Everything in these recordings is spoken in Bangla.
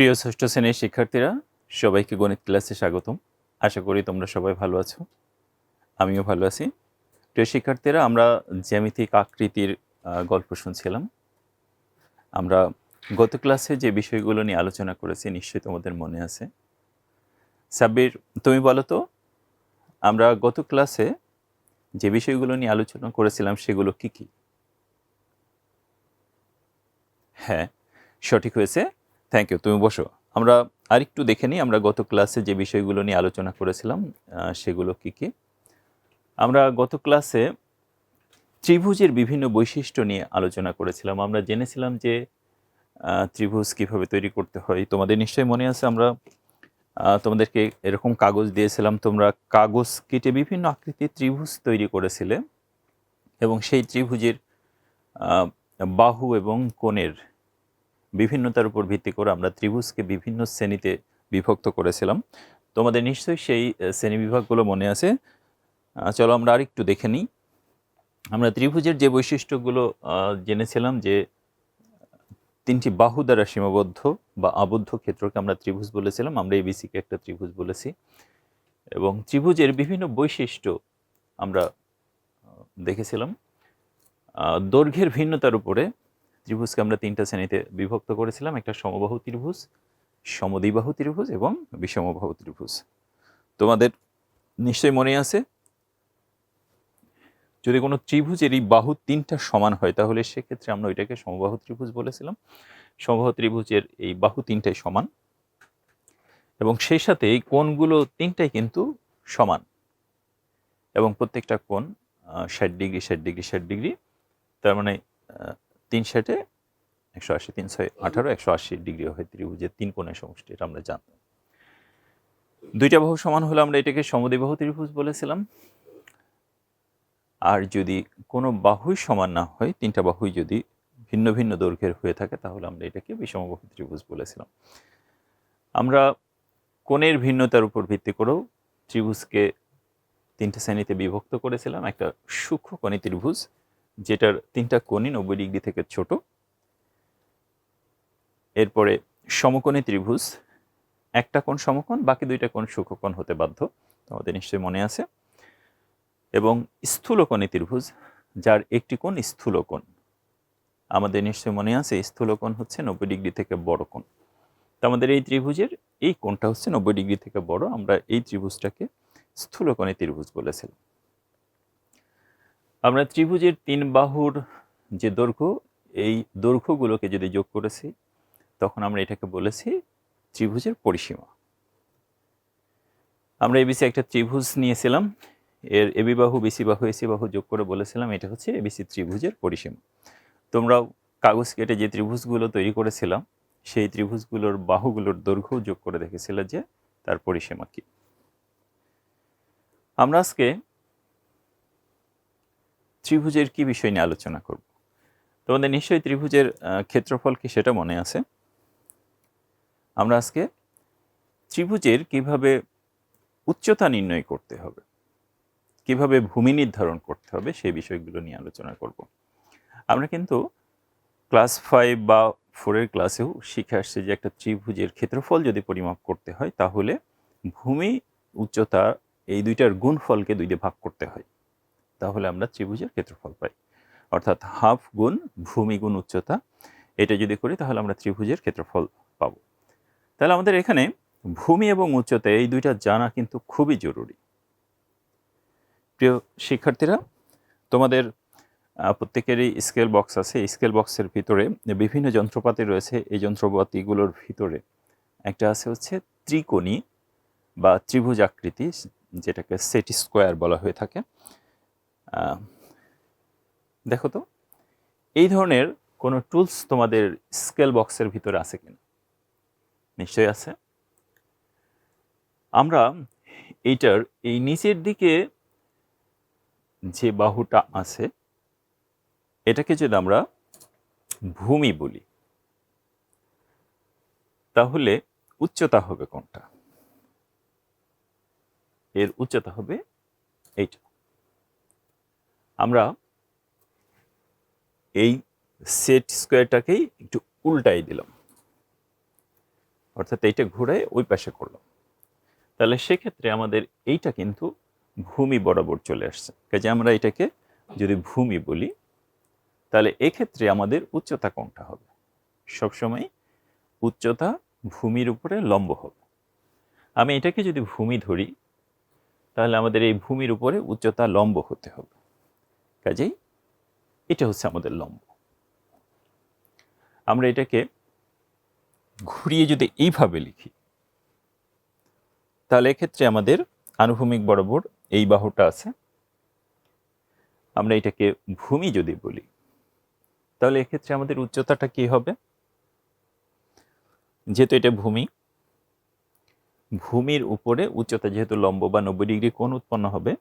প্রিয় ষষ্ঠ শ্রেণির শিক্ষার্থীরা, সবাইকে গণিত ক্লাসে স্বাগতম। আশা করি তোমরা সবাই ভালো আছো। আমিও ভালো আছি। প্রিয় শিক্ষার্থীরা, আমরা জ্যামিতিক আকৃতির গল্প শুনছিলাম। আমরা গত ক্লাসে যে বিষয়গুলো নিয়ে আলোচনা করেছি নিশ্চয়ই তোমাদের মনে আছে। সাব্বির, তুমি বলো তো, আমরা গত ক্লাসে যে বিষয়গুলো নিয়ে আলোচনা করেছিলাম সেগুলো কি কি? হ্যাঁ সঠিক হয়েছে। থ্যাংক ইউ তুমি বসো। আমরা আরেকটু দেখে নিই, আমরা গত ক্লাসে যে বিষয়গুলো নিয়ে আলোচনা করেছিলাম সেগুলো কি কি? আমরা গত ক্লাসে ত্রিভুজের বিভিন্ন বৈশিষ্ট্য নিয়ে আলোচনা করেছিলাম। আমরা জেনেছিলাম যে ত্রিভুজ কীভাবে তৈরি করতে হয়। তোমাদের নিশ্চয়ই মনে আছে, আমরা তোমাদেরকে এরকম কাগজ দিয়েছিলাম, তোমরা কাগজ কেটে বিভিন্ন আকৃতির ত্রিভুজ তৈরি করেছিলে এবং সেই ত্রিভুজের বাহু এবং কোণের বিভিন্নতার উপর ভিত্তি করে আমরা ত্রিভুজকে বিভিন্ন শ্রেণীতে বিভক্ত করেছিলাম। তোমাদের নিশ্চয়ই সেই শ্রেণি বিভাগগুলো মনে আছে। চলো আমরা আরেকটু দেখে নিই। আমরা ত্রিভুজের যে বৈশিষ্ট্যগুলো জেনেছিলাম যে তিনটি বাহু দ্বারা সীমাবদ্ধ বা আবদ্ধ ক্ষেত্রকে আমরা ত্রিভুজ বলেছিলাম, আমরা এবিসিকে একটা ত্রিভুজ বলেছি। এবং ত্রিভুজের বিভিন্ন বৈশিষ্ট্য আমরা দেখেছিলাম। দৈর্ঘ্যের ভিন্নতার উপরে ত্রিভুজকে আমরা তিনটা শ্রেণীতে বিভক্ত করেছিলাম। একটা সমবাহু ত্রিভুজ, সমদ্বিবাহু ত্রিভুজ এবং বিষমবাহু ত্রিভুজ। তোমাদের নিশ্চয়ই মনে আছে, যদি কোনো ত্রিভুজের এই বাহু তিনটা সমান হয়, তাহলে সেক্ষেত্রে আমরা ওইটাকে সমবাহু ত্রিভুজ বলেছিলাম। সমবাহু ত্রিভুজের এই বাহু তিনটাই সমান এবং সেই সাথে এই কোণগুলো তিনটাই কিন্তু সমান এবং প্রত্যেকটা কোণ ষাট ডিগ্রি ষাট ডিগ্রি ষাট ডিগ্রি, তার মানে তিন ষাটে একশো আশি, তিন ছয় আঠারো, একশো আশি ডিগ্রি হয় ত্রিভুজের তিন কোণের সমষ্টি, এটা আমরা জানতাম। দুইটা বাহু সমান হলে, আমরা এটাকে সমদ্বিবাহু ত্রিভুজ বলেছিলাম। আর যদি কোনো বাহুই সমান না হয়, তিনটা বাহুই যদি ভিন্ন ভিন্ন দৈর্ঘ্যের হয়ে থাকে, তাহলে আমরা এটাকে বিষমবাহু ত্রিভুজ বলেছিলাম। আমরা কোণের ভিন্নতার উপর ভিত্তি করেও ত্রিভুজকে তিনটা শ্রেণীতে বিভক্ত করেছিলাম। একটা সূক্ষ্ম কোণী ত্রিভুজ যেটার তিনটা কোণই নব্বই ডিগ্রি থেকে ছোট। এরপরে সমকোণী ত্রিভুজ, একটা কোণ সমকোণ, বাকি দুইটা কোণ সূক্ষ্মকোণ হতে বাধ্য, তোমাদের নিশ্চয়ই মনে আছে। এবং স্থূলকোণী ত্রিভুজ, যার একটি কোণ স্থূলকোণ। আমাদের নিশ্চয়ই মনে আছে, স্থূলকোণ হচ্ছে নব্বই ডিগ্রি থেকে বড় কোণ। তো আমাদের এই ত্রিভুজের এই কোণটা হচ্ছে নব্বই ডিগ্রি থেকে বড়, আমরা এই ত্রিভুজটাকে স্থূলকোণী ত্রিভুজ বলেছিলাম। আমরা ত্রিভুজের তিন বাহুর যে দৈর্ঘ্য, এই দৈর্ঘ্যগুলোকে যদি যোগ করেছি, তখন আমরা এটাকে বলেছি ত্রিভুজের পরিসীমা। আমরা এবিসি একটা ত্রিভুজ নিয়েছিলাম, এর এবি বাহু বিসি বাহু এসি বাহু যোগ করে বলেছিলাম, এটা হচ্ছে এবিসি ত্রিভুজের পরিসীমা। তোমরাও কাগজ কেটে যে ত্রিভুজগুলো তৈরি করেছিলাম, সেই ত্রিভুজগুলোর বাহুগুলোর দৈর্ঘ্য যোগ করে দেখেছিলে যে তার পরিসীমা কি। আমরা আজকে ত্রিভুজের কি বিষয় নিয়ে আলোচনা করব? তোমাদের নিশ্চয়ই ত্রিভুজের ক্ষেত্রফল কি সেটা মনে আছে? আমরা আজকে ত্রিভুজের কীভাবে উচ্চতা নির্ণয় করতে হবে, কীভাবে ভূমি নির্ধারণ করতে হবে সেই বিষয়গুলো নিয়ে আলোচনা করব। আমরা কিন্তু ক্লাস ফাইভ বা ফোরের ক্লাসেও শিখে আসছে যে একটা ত্রিভুজের ক্ষেত্রফল যদি পরিমাপ করতে হয়, তাহলে ভূমি উচ্চতা এই দুইটার গুণফলকে দুই দিয়ে ভাগ করতে হয়। তাহলে আমরা ত্রিভুজের ক্ষেত্রফল পাই। অর্থাৎ হাফ গুণ ভূমি গুণ উচ্চতা, এটা যদি করি তাহলে আমরা ত্রিভুজের ক্ষেত্রফল পাবো। তাহলে আমাদের এখানে ভূমি এবং উচ্চতা, এই দুইটা জানা কিন্তু খুবই জরুরি। প্রিয় শিক্ষার্থীরা, তোমাদের প্রত্যেকেরই স্কেল বক্স আছে। স্কেল বক্সের ভিতরে বিভিন্ন যন্ত্রপাতি রয়েছে। এই যন্ত্রপাতিগুলোর ভিতরে একটা আছে হচ্ছে ত্রিকোণী বা ত্রিভুজ আকৃতি যেটাকে সেট স্কোয়ার বলা হয়ে থাকে। দেখো তো, এই ধরনের কোনো টুলস তোমাদের স্কেল বক্সের ভিতরে আছে কিনা? নিশ্চয়ই আছে। আমরা এইটার, এই নিচের দিকে যে বাহুটা আছে, এটাকে যদি আমরা ভূমি বলি, তাহলে উচ্চতা হবে কোনটা? এর উচ্চতা হবে এইটা। আমরা এই সেট স্কোয়ারটাকেই একটু উল্টাই দিলাম। অর্থাৎ এইটা ঘুরে ওই পাশে করলাম। তাহলে সেক্ষেত্রে আমাদের এইটা কিন্তু ভূমি বরাবর চলে আসছে। কাজে আমরা এটাকে যদি ভূমি বলি, তাহলে এক্ষেত্রে আমাদের উচ্চতা কোনটা হবে? সবসময় উচ্চতা ভূমির উপরে লম্ব হবে। আমি এটাকে যদি ভূমি ধরি, তাহলে আমাদের এই ভূমির উপরে উচ্চতা লম্ব হতে হবে। কাজেই এটা হচ্ছে আমাদের লম্ব। আমরা এটাকে ঘুরিয়ে যদি এইভাবে লিখি, তাহলে এক্ষেত্রে আমাদের আনুভূমিক বরাবর এই বাহুটা আছে। আমরা এটাকে ভূমি যদি বলি, তাহলে এক্ষেত্রে আমাদের উচ্চতাটা কি হবে? যেহেতু এটা ভূমি, ভূমির উপরে উচ্চতা যেহেতু লম্ব বা নব্বই ডিগ্রি কোণ উৎপন্ন হবে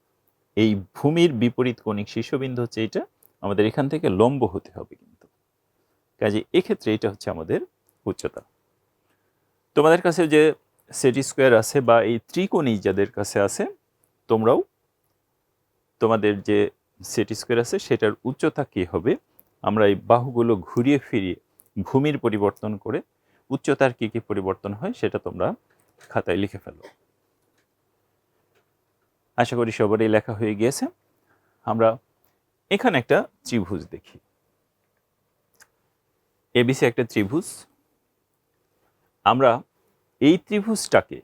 এই ভূমির বিপরীত কোণিক শীর্ষবিন্দু হচ্ছে এটা, আমাদের এখান থেকে লম্ব হতে হবে কিন্তু। কাজে এক্ষেত্রে এটা হচ্ছে আমাদের উচ্চতা। তোমাদের কাছে যে সেটি স্কোয়ার আছে বা এই ত্রিকোণী যাদের কাছে আছে, তোমরাও তোমাদের যে সেটি স্কোয়ার আছে সেটার উচ্চতা কী হবে? আমরা এই বাহুগুলো ঘুরিয়ে ফিরিয়ে ভূমির পরিবর্তন করে উচ্চতার কী কী পরিবর্তন হয় সেটা তোমরা খাতায় লিখে ফেলো। আশা করি সবারই লেখা হয়ে গিয়েছে। আমরা এখানে একটা ত্রিভুজ দেখি। এবিসি একটা ত্রিভুজ। আমরা এই ত্রিভুজটাকে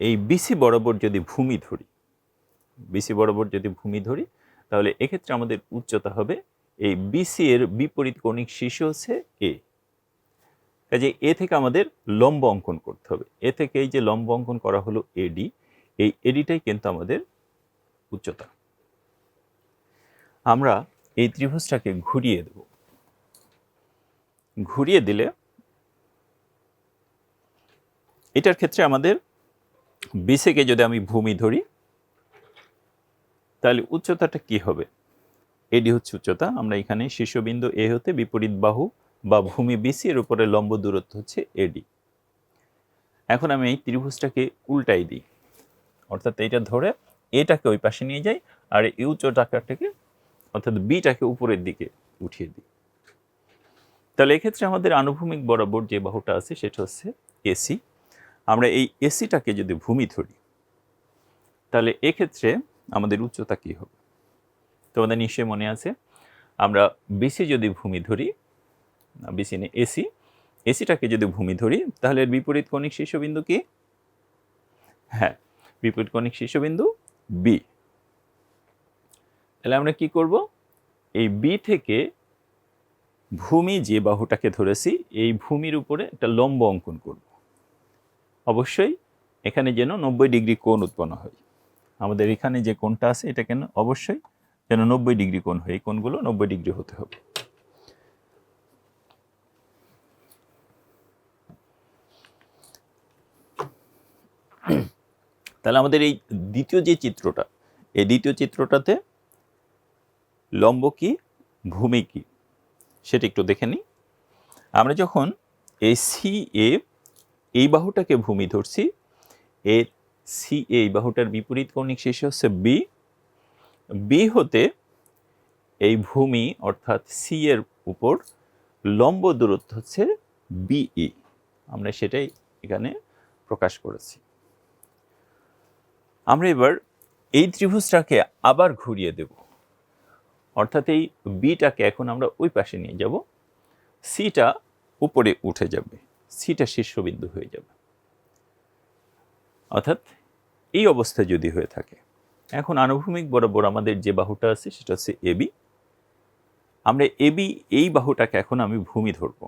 এই বিসি বরাবর যদি ভূমি ধরি বিসি বরাবর যদি ভূমি ধরি, তাহলে এক্ষেত্রে আমাদের উচ্চতা হবে এই বিসি এর বিপরীত কৌণিক শীর্ষ হচ্ছে এ। কাজে এ থেকে আমাদের লম্ব অঙ্কন করতে হবে। এ থেকে এই যে লম্ব অঙ্কন করা হলো এডি এই এডিটাই কিন্তু আমাদের উচ্চতা। আমরা এই ত্রিভুজটাকে ঘুরিয়ে দেব। ঘুরিয়ে দিলে এটার ক্ষেত্রে আমাদের বিসেকে যদি আমি ভূমি ধরি, তাহলে উচ্চতাটা কি হবে? এডি হচ্ছে উচ্চতা। আমরা এখানে শীর্ষবিন্দু এ হতে বিপরীত বাহু বা ভূমি বিসি এর উপরে লম্ব দূরত্ব হচ্ছে এডি। এখন আমি এই ত্রিভুজটাকে উল্টাই দিই। অর্থাৎ এইটা ধরে এটাকে ওই পাশে নিয়ে যাই আর এই উচ্চটাকাটাকে অর্থাৎ বিটাকে উপরের দিকে উঠিয়ে দিই। তাহলে এক্ষেত্রে আমাদের আনুভূমিক বরাবর যে বাহুটা আছে সেটা হচ্ছে এসি। আমরা এই এসিটাকে যদি ভূমি ধরি, তাহলে এক্ষেত্রে আমাদের উচ্চতা কী হবে? তোমাদের নিশ্চয়ই মনে আছে, আমরা বিসি যদি ভূমি ধরি, বিসি নেই এসি, এসিটাকে যদি ভূমি ধরি, তাহলে এর বিপরীত কণিক শীর্ষবিন্দু কি? হ্যাঁ বিপরীত কণিক শীর্ষবিন্দু বি তাহলে আমরা কি করব? এই বি থেকে ভূমি যে বাহুটাকে ধরেছি, এই ভূমির উপরে একটা লম্ব অঙ্কন করব। অবশ্যই এখানে যেন নব্বই ডিগ্রি কোণ উৎপন্ন হয়। আমাদের এখানে যে কোণটা আছে, এটা কেন? অবশ্যই যেন নব্বই ডিগ্রি কোণ হয়। এই কোণগুলো নব্বই ডিগ্রি হতে হবে। তাহলে আমাদের এই দ্বিতীয় যে চিত্রটা, এই দ্বিতীয় চিত্রটাতে লম্ব কি, ভূমি কি, সেটা একটু দেখে নিই। আমরা যখন এই সি এ, এই বাহুটাকে ভূমি ধরছি এর সি এ, এই বাহুটার বিপরীত কৌণিক শেষ হচ্ছে বি। বি হতে এই ভূমি অর্থাৎ সি এর উপর লম্ব দূরত্ব হচ্ছে বিই আমরা সেটাই এখানে প্রকাশ করেছি। আমরা এবার এই ত্রিভুজটাকে আবার ঘুরিয়ে দেব। অর্থাৎ এই বিটাকে এখন আমরা ওই পাশে নিয়ে যাব। সিটা উপরে উঠে যাবে। সিটা শীর্ষবিন্দু হয়ে যাবে। অর্থাৎ এই অবস্থা যদি হয়ে থাকে, এখন আনুভূমিক বরাবর আমাদের যে বাহুটা আছে সেটা হচ্ছে এবি আমরা এবি এই বাহুটাকে এখন আমি ভূমি ধরব।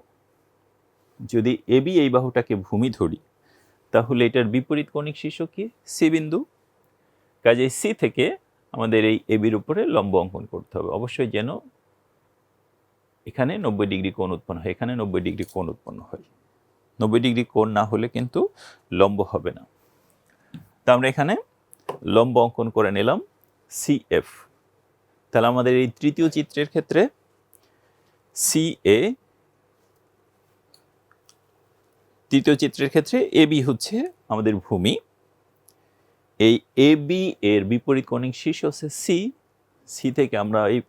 যদি এবি এই বাহুটাকে ভূমি ধরি, তাহলে এটার বিপরীত কণিক শীর্ষ কি? সি বিন্দু। কাজে সি থেকে আমাদের এই এবির উপরে লম্ব অঙ্কন করতে হবে। অবশ্যই যেন এখানে নব্বই ডিগ্রি কোণ উৎপন্ন হয়, এখানে নব্বই ডিগ্রি কোণ উৎপন্ন হয়। নব্বই ডিগ্রি কোণ না হলে কিন্তু লম্ব হবে না। তা আমরা এখানে লম্ব অঙ্কন করে নিলাম সি এফ তাহলে আমাদের এই তৃতীয় চিত্রের ক্ষেত্রে সি এ তৃতীয় চিত্রের ক্ষেত্রে এ বি হচ্ছে আমাদের ভূমি। এই এ বি এর বিপরীত কণিক শীর্ষ হচ্ছে সি সি থেকে আমরা এই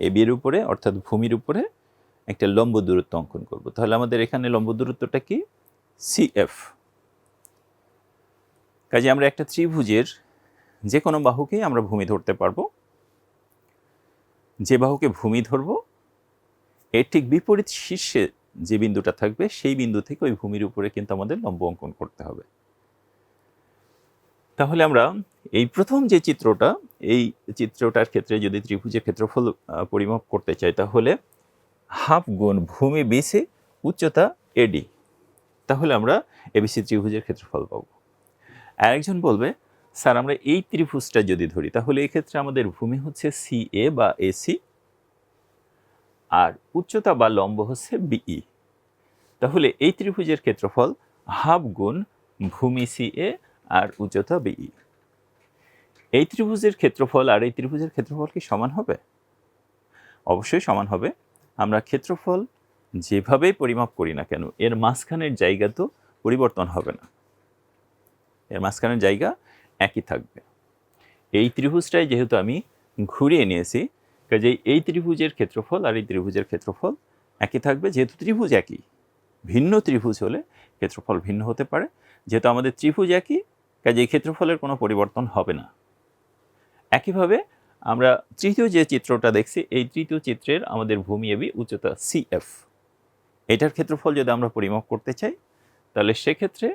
এ এর উপরে, অর্থাৎ ভূমির উপরে, একটা লম্ব দূরত্ব অঙ্কন করব। তাহলে আমাদের এখানে লম্ব দূরত্বটা কি? সি এফ কাজে আমরা একটা ত্রিভুজের যে কোনো বাহুকেই আমরা ভূমি ধরতে পারব। যে বাহুকে ভূমি ধরবো, এর ঠিক বিপরীত শীর্ষে যে বিন্দুটা থাকবে, সেই বিন্দু থেকে ওই ভূমির উপরে কিন্তু আমাদের লম্ব অঙ্কন করতে হবে। তাহলে আমরা এই প্রথম যে চিত্রটা, এই চিত্রটার ক্ষেত্রে যদি ত্রিভুজের ক্ষেত্রফল পরিমাপ করতে চাই, তাহলে হাফ গুণ ভূমি বিসি উচ্চতা এডি তাহলে আমরা এবিসি ত্রিভুজের ক্ষেত্রফল পাব। আরেকজন বলবে, স্যার, আমরা এই ত্রিভুজটা যদি ধরি, তাহলে এই ক্ষেত্রে আমাদের ভূমি হচ্ছে সি এ বা এসি আর উচ্চতা বা লম্ব হচ্ছে বিই তাহলে এই ত্রিভুজের ক্ষেত্রফল হাফ গুণ ভূমি সি এ আর উচ্চতা বিই এই ত্রিভুজের ক্ষেত্রফল আর এই ত্রিভুজের ক্ষেত্রফল কি সমান হবে? অবশ্যই সমান হবে। আমরা ক্ষেত্রফল যেভাবেই পরিমাপ করি না কেন, এর মাঝখানের জায়গা তো পরিবর্তন হবে না। এর মাঝখানের জায়গা একই থাকবে। এই ত্রিভুজটাই যেহেতু আমি ঘুরিয়ে নিয়েছি, কাজেই এই ত্রিভুজের ক্ষেত্রফল আর এই ত্রিভুজের ক্ষেত্রফল একই থাকবে, যেহেতু ত্রিভুজ একই। ভিন্ন ত্রিভুজ হলে ক্ষেত্রফল ভিন্ন হতে পারে। যেহেতু আমাদের ত্রিভুজ একই কাজে এই ক্ষেত্রফলের কোনো পরিবর্তন হবে না। একইভাবে আমরা তৃতীয় যে চিত্রটা দেখছি, এই তৃতীয় চিত্রের আমাদের ভূমি এবি উচ্চতা সিএফ এটার ক্ষেত্রফল যদি আমরা পরিমাপ করতে চাই, তাহলে সেক্ষেত্রে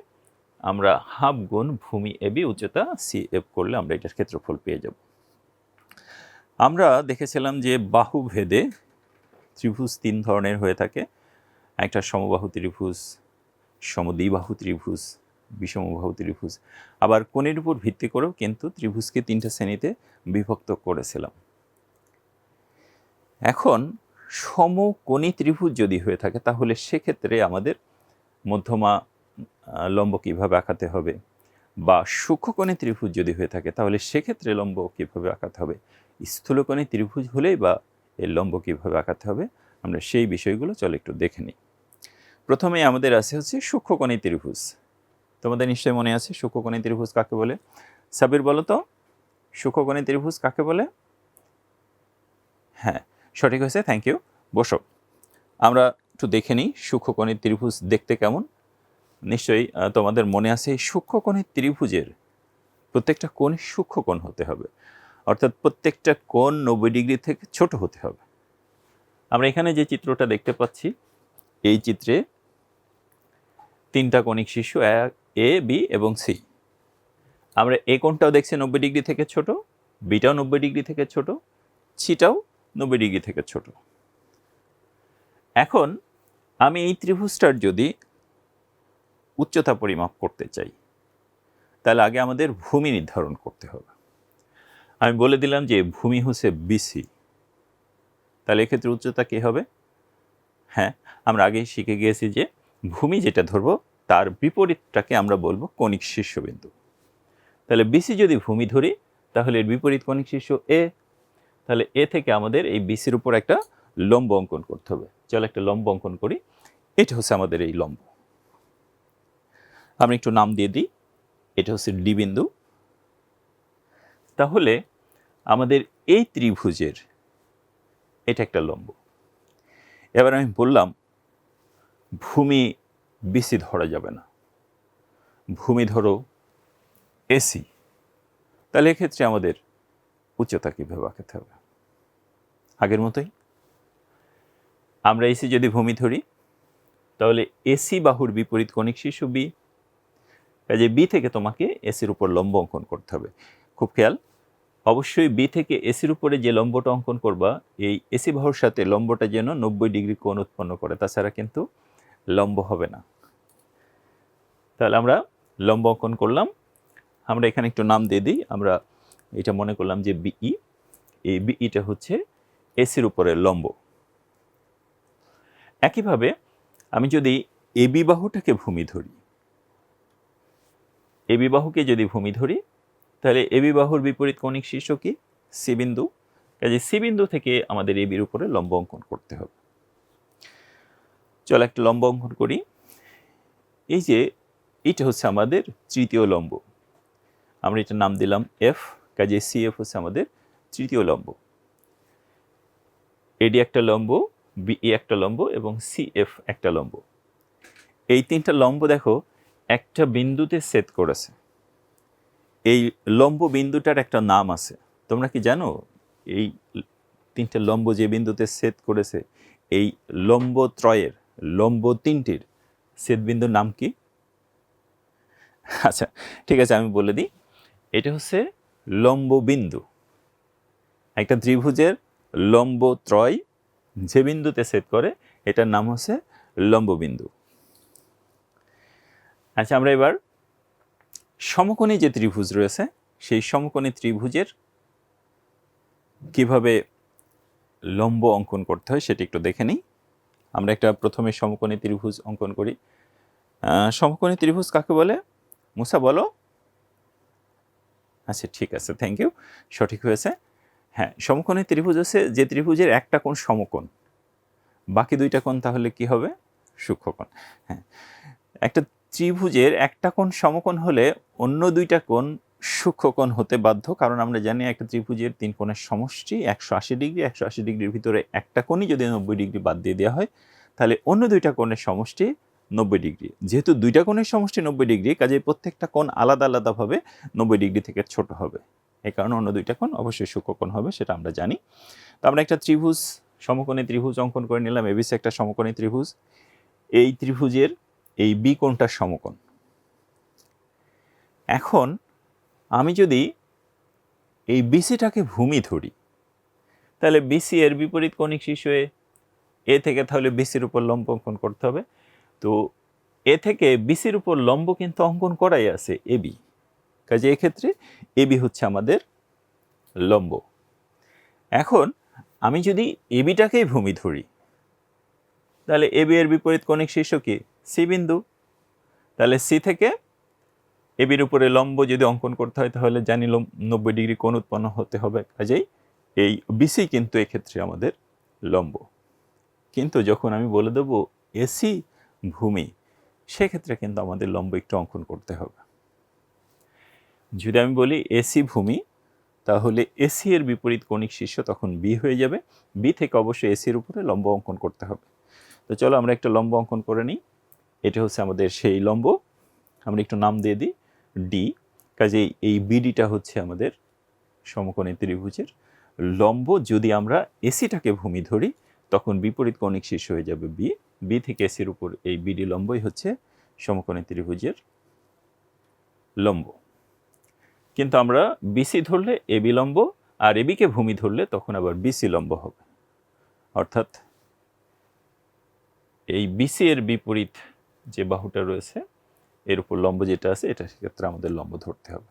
আমরা হাফ গুণ ভূমি এবি উচ্চতা সিএফ করলে আমরা এটার ক্ষেত্রফল পেয়ে যাব। আমরা দেখেছিলাম যে বাহু ভেদে ত্রিভুজ তিন ধরনের হয়ে থাকে। একটা সমবাহু ত্রিভুজ, সমদ্বিবাহু ত্রিভুজ বিষমবাহু ত্রিভুজ। আবার কোণের উপর ভিত্তি করেও কিন্তু ত্রিভুজকে তিনটা শ্রেণীতে বিভক্ত করেছিলাম। এখন সমকোণী ত্রিভুজ যদি হয়ে থাকে, তাহলে সেক্ষেত্রে আমাদের মধ্যমা, লম্ব কীভাবে আঁকাতে হবে? বা সূক্ষ্মকোণী ত্রিভুজ যদি হয়ে থাকে, তাহলে সেক্ষেত্রে লম্ব কীভাবে আঁকাতে হবে? স্থূলকোণী ত্রিভুজ হলেই বা এর লম্ব কীভাবে আঁকাতে হবে? আমরা সেই বিষয়গুলো চলো একটু দেখে নিই। প্রথমে আমাদের আছে হচ্ছে সূক্ষ্মকোণী ত্রিভুজ। তোমাদের নিশ্চয়ই মনে আছে সূক্ষ্মকোণী ত্রিভুজ কাকে বলে? সাবির বলো তো। সূক্ষ্মকোণী ত্রিভুজ কাকে বলে? হ্যাঁ সঠিক হয়েছে থ্যাংক ইউ বসো। আমরা একটু দেখে নিই সূক্ষ্মকোণী ত্রিভুজ দেখতে কেমন। নিশ্চয়ই তোমাদের মনে আছে এই সূক্ষ্মকোণী ত্রিভুজের প্রত্যেকটা কোণ সূক্ষ্মকোণ হতে হবে। অর্থাৎ প্রত্যেকটা কোণ নব্বই ডিগ্রি থেকে ছোট হতে হবে। আমরা এখানে যে চিত্রটা দেখতে পাচ্ছি, এই চিত্রে তিনটা কণিক শিশু এ বি এবং সি আমরা এ কোণটাও দেখছি নব্বই ডিগ্রি থেকে ছোট বিটাও নব্বই ডিগ্রি থেকে ছোট সিটাও নব্বই ডিগ্রি থেকে ছোট। এখন আমি এই ত্রিভুজটার যদি উচ্চতা পরিমাপ করতে চাই, তাহলে আগে আমাদের ভূমি নির্ধারণ করতে হবে। আমি বলে দিলাম যে ভূমি হচ্ছে বিসি তাহলে এক্ষেত্রে উচ্চতা কী হবে? হ্যাঁ আমরা আগেই শিখে গিয়েছি যে ভূমি যেটা ধরবো তার বিপরীতটাকে আমরা বলব কণিক শীর্ষবিন্দু। তাহলে বিসি যদি ভূমি ধরি, তাহলে এর বিপরীত কণিক শীর্ষ এ তাহলে এ থেকে আমাদের এই বিসির উপর একটা লম্ব অঙ্কন করতে হবে। চলো একটা লম্ব অঙ্কন করি। এটা হচ্ছে আমাদের এই লম্ব। আমরা একটু নাম দিয়ে দিই। এটা হচ্ছে ডি বিন্দু। তাহলে আমাদের এই ত্রিভুজের এটা একটা লম্ব। এবার আমি বললাম, ভূমি বিসি ধরা যাবে না। ভূমি ধরো এসি। তাহলে এক্ষেত্রে আমাদের উচ্চতা কীভাবে আঁকাতে হবে? আগের মতোই? আমরা এসি যদি ভূমি ধরি, তাহলে এসি বাহুর বিপরীত কণিক শিশু বি কাজে বি থেকে তোমাকে এসির উপর লম্ব অঙ্কন করতে হবে। খুব খেয়াল, অবশ্যই বি থেকে এসির উপরে যে লম্বটা অঙ্কন করবা, এই এসি বাহুর সাথে লম্বটা যেন নব্বই ডিগ্রি কোণ উৎপন্ন করে। তাছাড়া কিন্তু লম্ব হবে না। তাহলে আমরা লম্ব অঙ্কন করলাম। আমরা এখানে একটু নাম দিয়ে দিই। আমরা এটা মনে করলাম যে বিই এই বিইটা হচ্ছে এসির উপরে লম্ব। একইভাবে আমি যদি এবি বাহুটাকে ভূমি ধরি এবি বাহুকে যদি ভূমি ধরি, তাহলে এ বিবাহর বিপরীত কণিক শীর্ষ কি? সি বিন্দু। কাজে সি বিন্দু থেকে আমাদের এবির উপরে লম্ব অঙ্কন করতে হবে। চলো একটা লম্ব অঙ্কন করি। এই যে এটা হচ্ছে আমাদের তৃতীয় লম্ব। আমরা এটার নাম দিলাম এফ কাজে সি এফ হচ্ছে আমাদের তৃতীয় লম্ব। এডি একটা লম্ব বিই একটা লম্ব এবং সিএফ একটা লম্ব। এই তিনটা লম্ব দেখো, একটা বিন্দুতে সেট করেছে। এই লম্ব বিন্দুটার একটা নাম আছে। তোমরা কি জানো? এই তিনটে লম্ব যে বিন্দুতে সেট করেছে, এই লম্ব ত্রয়ের লম্ব তিনটির। সেট বিন্দুর নাম কি? আচ্ছা ঠিক আছে, আমি বলে দিই। এটা হচ্ছে লম্ব বিন্দু। একটা ত্রিভুজের লম্ব ত্রয় যে বিন্দুতে সেট করে, এটার নাম হচ্ছে লম্ব বিন্দু। আচ্ছা আমরা এবার সমকোণী যে ত্রিভুজ রয়েছে, সেই সমকোণী ত্রিভুজের কীভাবে লম্ব অঙ্কন করতে হয় সেটি একটু দেখে নিই। আমরা একটা প্রথমে সমকোণী ত্রিভুজ অঙ্কন করি। সমকোণী ত্রিভুজ কাকে বলে? মুসা, বলো। আচ্ছা ঠিক আছে থ্যাংক ইউ সঠিক হয়েছে। হ্যাঁ সমকোণী ত্রিভুজ হচ্ছে যে ত্রিভুজের একটা কোণ সমকোণ। বাকি দুইটা কোণ তাহলে কি হবে? সূক্ষ্মকোণ। হ্যাঁ একটা ত্রিভুজের একটা কোণ সমকোণ হলে অন্য দুইটা কোণ সূক্ষ্মকোণ হতে বাধ্য, কারণ আমরা জানি একটা ত্রিভুজের তিন কোণের সমষ্টি, একশো আশি ডিগ্রি, একশো আশি ডিগ্রির ভিতরে একটা কোণই যদি নব্বই ডিগ্রি বাদ দিয়ে দেওয়া হয়, তাহলে অন্য দুইটা কোণের সমষ্টি নব্বই ডিগ্রি। যেহেতু দুইটা কোণের সমষ্টি নব্বই ডিগ্রি কাজে প্রত্যেকটা কোণ আলাদা আলাদাভাবে নব্বই ডিগ্রি থেকে ছোট হবে। এ কারণে অন্য দুইটা কোণ অবশ্যই সূক্ষ্মকোণ হবে, সেটা আমরা জানি। তো আমরা একটা ত্রিভুজ, সমকোণী ত্রিভুজ অঙ্কন করে নিলাম এবিসি একটা সমকোণী ত্রিভুজ। এই ত্রিভুজের এই বি কোণটার সমকোণ। এখন আমি যদি এই বিসিটাকে ভূমি ধরি, তাহলে বিসি এর বিপরীত কণিক এ এ থেকে তাহলে বিসির উপর লম্ব অঙ্কন করতে হবে। তো এ থেকে বিসির উপর লম্ব কিন্তু অঙ্কন করাই আছে এবি কাজে এক্ষেত্রে এবি হচ্ছে আমাদের লম্ব। এখন আমি যদি এবিটাকেই ভূমি ধরি, তাহলে এবি এর বিপরীত কণিক শীর্ষ কি? সি বিন্দু। তাহলে সি থেকে এবির উপরে লম্ব যদি অঙ্কন করতে হয়, তাহলে জানি নব্বই ডিগ্রি কোণ উৎপন্ন হতে হবে। কাজেই এই বিসি কিন্তু এক্ষেত্রে আমাদের লম্ব। কিন্তু যখন আমি বলে দেবো এসি ভূমি, সেক্ষেত্রে কিন্তু আমাদের লম্ব একটু অঙ্কন করতে হবে। যদি আমি বলি এসি ভূমি, তাহলে এসি এর বিপরীত কণিক শীর্ষ তখন বি হয়ে যাবে। বি থেকে অবশ্যই এসির উপরে লম্ব অঙ্কন করতে হবে। তো চলো আমরা একটা লম্ব অঙ্কন করে নিই। এটা হচ্ছে আমাদের সেই লম্ব। আমরা একটু নাম দিয়ে দিই। ডি কাজেই এই বিডিটা হচ্ছে আমাদের সমকোণী ত্রিভুজের লম্ব। যদি আমরা এসিটাকে ভূমি ধরি, তখন বিপরীত কণিক শীর্ষ হয়ে যাবে বি বি থেকে এসির উপর এই বিডি লম্বই হচ্ছে সমকোণী ত্রিভুজের লম্ব। কিন্তু আমরা বিসি ধরলে এবি লম্ব, আর এবিকে ভূমি ধরলে তখন আবার বিসি লম্ব হবে। অর্থাৎ এই বিসি এর বিপরীত যে বাহুটা রয়েছে এর উপর লম্ব যেটা আছে, এটা সেক্ষেত্রে আমাদের লম্ব ধরতে হবে।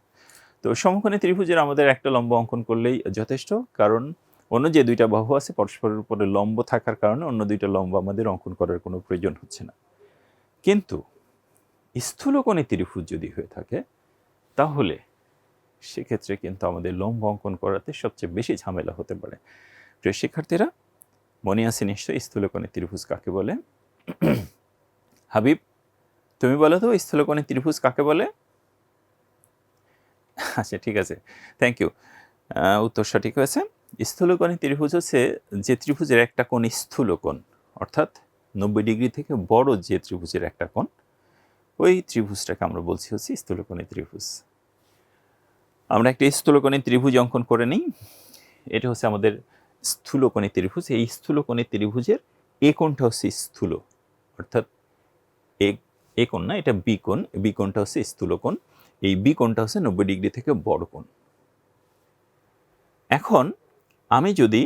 তো সমকোণী ত্রিভুজের আমাদের একটা লম্ব অঙ্কন করলেই যথেষ্ট, কারণ অন্য যে দুইটা বাহু আছে, পরস্পরের উপরে লম্ব থাকার কারণে অন্য দুইটা লম্ব আমাদের অঙ্কন করার কোনো প্রয়োজন হচ্ছে না। কিন্তু স্থূলকোণী ত্রিভুজ যদি হয়ে থাকে, তাহলে সেক্ষেত্রে কিন্তু আমাদের লম্ব অঙ্কন করাতে সবচেয়ে বেশি ঝামেলা হতে পারে। প্রিয় শিক্ষার্থীরা, মনে আছে নিশ্চয়ই স্থূলকোণী ত্রিভুজ কাকে বলে? হাবিব তুমি বলো তো, স্থূলকোণী ত্রিভুজ কাকে বলে? আচ্ছা ঠিক আছে। থ্যাংক ইউ উত্তর সঠিক হয়েছে। স্থূলকোণী ত্রিভুজ হচ্ছে যে ত্রিভুজের একটা কোণ স্থূলকোণ, অর্থাৎ নব্বই ডিগ্রি থেকে বড় যে ত্রিভুজের একটা কোণ, ওই ত্রিভুজটাকে আমরা বলছি হচ্ছে স্থূলকোণী ত্রিভুজ। আমরা একটা স্থূলকোণী ত্রিভুজ অঙ্কন করে নিই। এটা হচ্ছে আমাদের স্থূলকোণী ত্রিভুজ। এই স্থূলকোণী ত্রিভুজের এ কোণটা হচ্ছে স্থূল, অর্থাৎ এ কোণ না, এটা বি কোণ, বি কোণটা হচ্ছে স্থূল কোণ, এই বি কোণটা হচ্ছে নব্বই ডিগ্রি থেকে বড় কোণ। এখন আমি যদি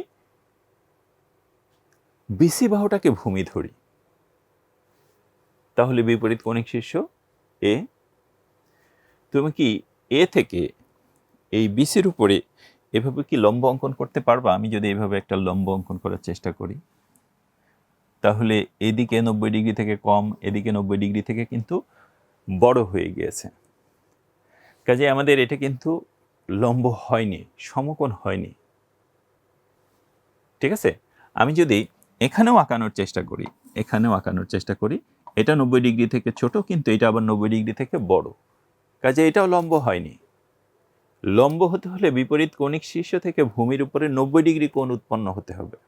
বিসি বাহুটাকে ভূমি ধরি, তাহলে বিপরীত কৌণিক শীর্ষ এ। তুমি কি এ থেকে এই বিসির উপরে এভাবে কি লম্ব অঙ্কন করতে পারবা? আমি যদি এভাবে একটা লম্ব অঙ্কন করার চেষ্টা করি। তাহলে এদিকে নব্বই ডিগ্রি থেকে কম, এদিকে নব্বই ডিগ্রি থেকে কিন্তু বড় হয়ে গিয়েছে। কাজে আমাদের এটা কিন্তু লম্ব হয়নি, সমকোণ হয়নি। ঠিক আছে? আমি যদি এখানেও আঁকানোর চেষ্টা করি, এখানেও আঁকানোর চেষ্টা করি, এটা নব্বই ডিগ্রি থেকে ছোট, কিন্তু এটা আবার নব্বই ডিগ্রি থেকে বড়। কাজে এটাও লম্ব হয়নি। লম্ব হতে হলে বিপরীত কৌণিক শীর্ষ থেকে ভূমির উপরে নব্বই ডিগ্রি কোণ উৎপন্ন হতে হবে।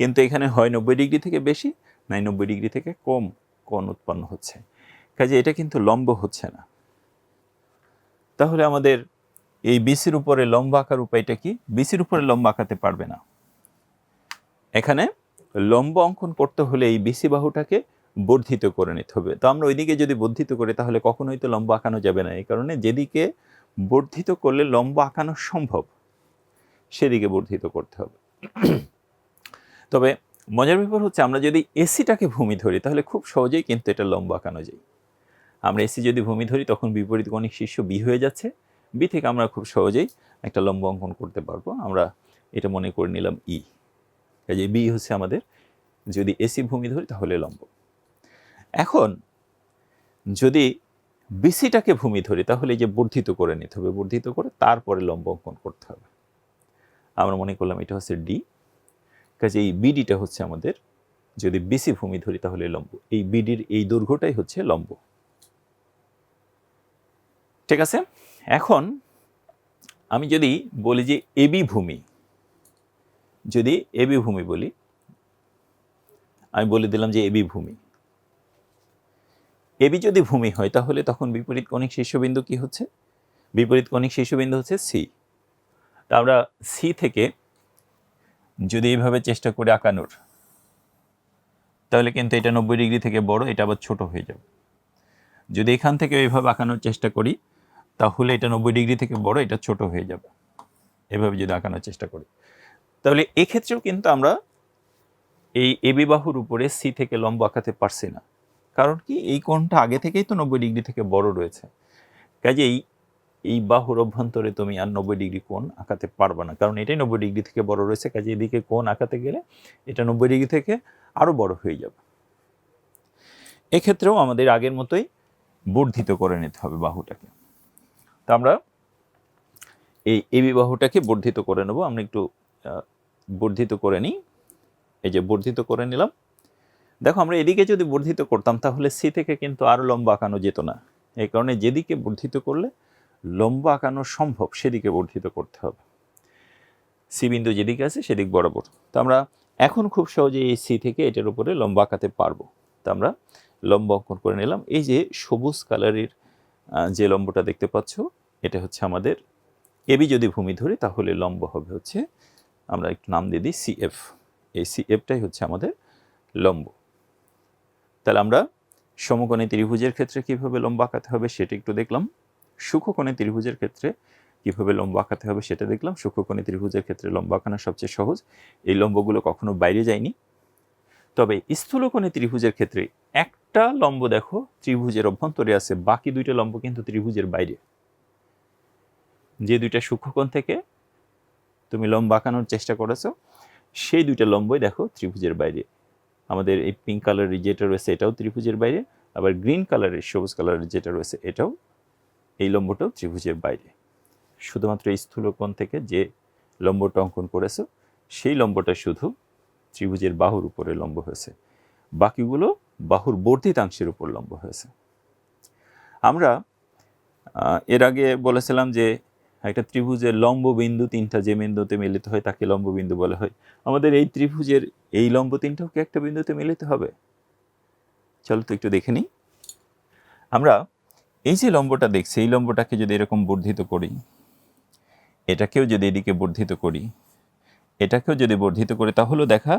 কিন্তু এখানে হয় নব্বই ডিগ্রি থেকে বেশি, নাই নব্বই ডিগ্রি থেকে কম কোণ উৎপন্ন হচ্ছে। কাজে এটা কিন্তু লম্ব হচ্ছে না। তাহলে আমাদের এই বিসির উপরে লম্ব আঁকার উপায়টা কি? বিসির উপরে লম্ব আঁকাতে পারবে না। এখানে লম্ব অঙ্কন করতে হলে এই বিসি বাহুটাকে বর্ধিত করে নিতে হবে। তো আমরা ওইদিকে যদি বর্ধিত করি, তাহলে কখনোই তো লম্ব আঁকানো যাবে না। এই কারণে যেদিকে বর্ধিত করলে লম্ব আঁকানো সম্ভব, সেদিকে বর্ধিত করতে হবে। তবে মজার ব্যাপার হচ্ছে আমরা যদি এসিটাকে ভূমি ধরি, তাহলে খুব সহজেই কিন্তু এটা লম্ব আঁকানো যায়। আমরা এসি যদি ভূমি ধরি, তখন বিপরীত কণিক শীর্ষ বি হয়ে যাচ্ছে। বি থেকে আমরা খুব সহজেই একটা লম্ব অঙ্কন করতে পারব। আমরা এটা মনে করে নিলাম ই কাজে বি হচ্ছে আমাদের, যদি এসি ভূমি ধরি, তাহলে লম্ব। এখন, যদি বিসিটাকে ভূমি ধরি, তাহলে যে বর্ধিত করে নিতে হবে, বর্ধিত করে তারপরে লম্ব অঙ্কন করতে হবে। আমরা মনে করলাম এটা হচ্ছে ডি কাজে এই বিডিটা হচ্ছে আমাদের, যদি বিসি ভূমি ধরি তাহলে লম্ব। এই বিডির এই দৈর্ঘ্যটাই হচ্ছে লম্ব। ঠিক আছে? এখন আমি যদি বলি যে এবি ভূমি, যদি এবি ভূমি বলি, আমি বলে দিলাম যে এবি ভূমি। এবি যদি ভূমি হয় তাহলে তখন বিপরীত কণিক শীর্ষবিন্দু কি হচ্ছে? বিপরীত কণিক শীর্ষবিন্দু হচ্ছে সি। তা আমরা সি থেকে যদি এইভাবে চেষ্টা করে আঁকানোর, তাহলে কিন্তু এটা নব্বই ডিগ্রি থেকে বড়, এটা আবার ছোট হয়ে যাবে। যদি এখান থেকে এইভাবে আঁকানোর চেষ্টা করি, তাহলে এটা নব্বই ডিগ্রি থেকে বড়, এটা ছোট হয়ে যাবে। এভাবে যদি আঁকানোর চেষ্টা করি। তাহলে এক্ষেত্রেও কিন্তু আমরা এই এবি বাহুর উপরে সি থেকে লম্ব আঁকাতে পারছি না। কারণ কি? এই কোণটা আগে থেকেই তো নব্বই ডিগ্রি থেকে বড় রয়েছে। কাজেই এই বাহুর অভ্যন্তরে তুমি আর নব্বই ডিগ্রি কোণ আঁকাতে পারবে না। কারণ এটাই নব্বই ডিগ্রি থেকে বড় রয়েছে, কাজে এদিকে কোণ আঁকাতে গেলে এটা নব্বই ডিগ্রি থেকে আরও বড় হয়ে যাবে। এক্ষেত্রেও আমাদের আগের মতোই বর্ধিত করে নিতে হবে বাহুটাকে। তা আমরা এই এবি বাহুটাকে বর্ধিত করে নেব। আমরা একটু বর্ধিত করে নিই। এই যে বর্ধিত করে নিলাম। দেখো, আমরা এদিকে যদি বর্ধিত করতাম তাহলে সি থেকে কিন্তু আরও লম্বা আঁকানো যেত না। এই কারণে যেদিকে বর্ধিত করলে লম্বা আঁকানো সম্ভব, সেদিকে বর্ধিত করতে হবে। সি বিন্দু যেদিকে আছে, সেদিক বরাবর। তো আমরা এখন খুব সহজে এই সি থেকে এটার উপরে লম্বা আঁকাতে পারব। তো আমরা লম্বা অঙ্কন করে নিলাম। এই যে সবুজ কালারের যে লম্বটা দেখতে পাচ্ছ, এটা হচ্ছে আমাদের এবি যদি ভূমি ধরি, তাহলে লম্ব হবে হচ্ছে, আমরা একটু নাম দিয়ে দিই সিএফ এই সিএফটাই হচ্ছে আমাদের লম্ব। তাহলে আমরা সমকোণী ত্রিভুজের ক্ষেত্রে কীভাবে লম্ব আঁকাতে হবে, সেটা একটু দেখলাম। সূক্ষ্মকোণী ত্রিভুজের ক্ষেত্রে কীভাবে লম্ব আঁকাতে হবে সেটা দেখলাম। সূক্ষ্মকোণী ত্রিভুজের ক্ষেত্রে লম্ব আঁকানো সবচেয়ে সহজ। এই লম্বগুলো কখনো বাইরে যায়নি। তবে স্থূলকোণী ত্রিভুজের ক্ষেত্রে একটা লম্ব দেখো, ত্রিভুজের অভ্যন্তরে আছে, বাকি দুইটা লম্ব কিন্তু ত্রিভুজের বাইরে। যে দুইটা সূক্ষ্মকোণ থেকে তুমি লম্ব আঁকানোর চেষ্টা করেছ, সেই দুইটা লম্বই দেখো ত্রিভুজের বাইরে। আমাদের এই পিঙ্ক কালারের যেটা রয়েছে এটাও ত্রিভুজের বাইরে, আবার গ্রিন কালারের সবুজ কালারের যেটা রয়েছে এটাও এই লম্বটাও ত্রিভুজের বাইরে। শুধুমাত্র এই স্থূলকোণ থেকে যে লম্বটা অঙ্কন করেছ, সেই লম্বটা শুধু ত্রিভুজের বাহুর উপরে লম্ব হয়েছে। বাকিগুলো বাহুর বর্ধিতাংশের উপর লম্ব হয়েছে। আমরা এর আগে বলেছিলাম যে একটা ত্রিভুজের লম্ব বিন্দু তিনটা যে বিন্দুতে মিলিত হয় তাকে লম্ব বিন্দু বলা হয়। আমাদের এই ত্রিভুজের এই লম্ব তিনটাও কি একটা বিন্দুতে মিলিত হবে? চলো তো একটু দেখে নিই। আমরা এই যে লম্বটা দেখছি এই লম্বটাকে যদি এরকম বর্ধিত করি, এটাকেও যদি এদিকে বর্ধিত করি, এটাকেও যদি বর্ধিত করি তাহলেও দেখা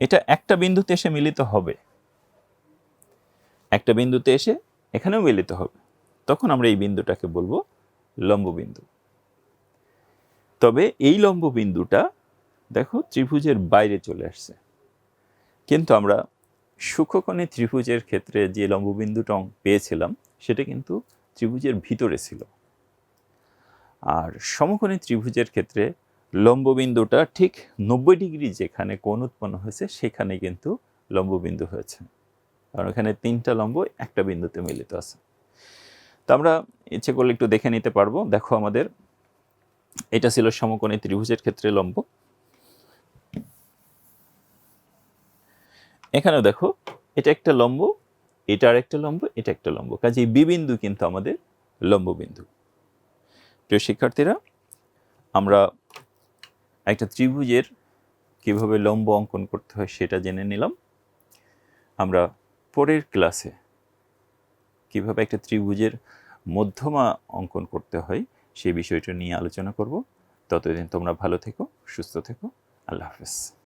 এটা একটা বিন্দুতে এসে মিলিত হবে। একটা বিন্দুতে এসে এখানেও মিলিত হবে। তখন আমরা এই বিন্দুটাকে বলব লম্ব বিন্দু তবে এই লম্ব বিন্দুটা দেখো ত্রিভুজের বাইরে চলে আসছে। কিন্তু আমরা সূক্ষ্মকোণী ত্রিভুজের ক্ষেত্রে যে লম্ববিন্দুটা পেয়েছিলাম সেটা কিন্তু ত্রিভুজের ভিতরে ছিল। আর সমকোণী ত্রিভুজের ক্ষেত্রে লম্ববিন্দুটা ঠিক নব্বই ডিগ্রি যেখানে কোণ উৎপন্ন হয়েছে, সেখানে কিন্তু লম্ববিন্দু হয়েছে। কারণ এখানে তিনটা লম্ব একটা বিন্দুতে মিলিত আছে। তো আমরা ইচ্ছে করলে একটু দেখে নিতে পারব। দেখো আমাদের, এটা ছিল সমকোণী ত্রিভুজের ক্ষেত্রে লম্ব। এখানেও দেখো, এটা একটা লম্ব এটা আর একটা লম্ব, এটা একটা লম্ব। কাজে বি বিন্দু কিন্তু আমাদের লম্ব বিন্দু প্রিয় শিক্ষার্থীরা, আমরা একটা ত্রিভুজের কীভাবে লম্ব অঙ্কন করতে হয় সেটা জেনে নিলাম। আমরা পরের ক্লাসে কীভাবে একটা ত্রিভুজের মধ্যমা অঙ্কন করতে হয় সেই বিষয়টা নিয়ে আলোচনা করব। ততদিন তোমরা ভালো থেকো, সুস্থ থেকো। আল্লাহ হাফেজ।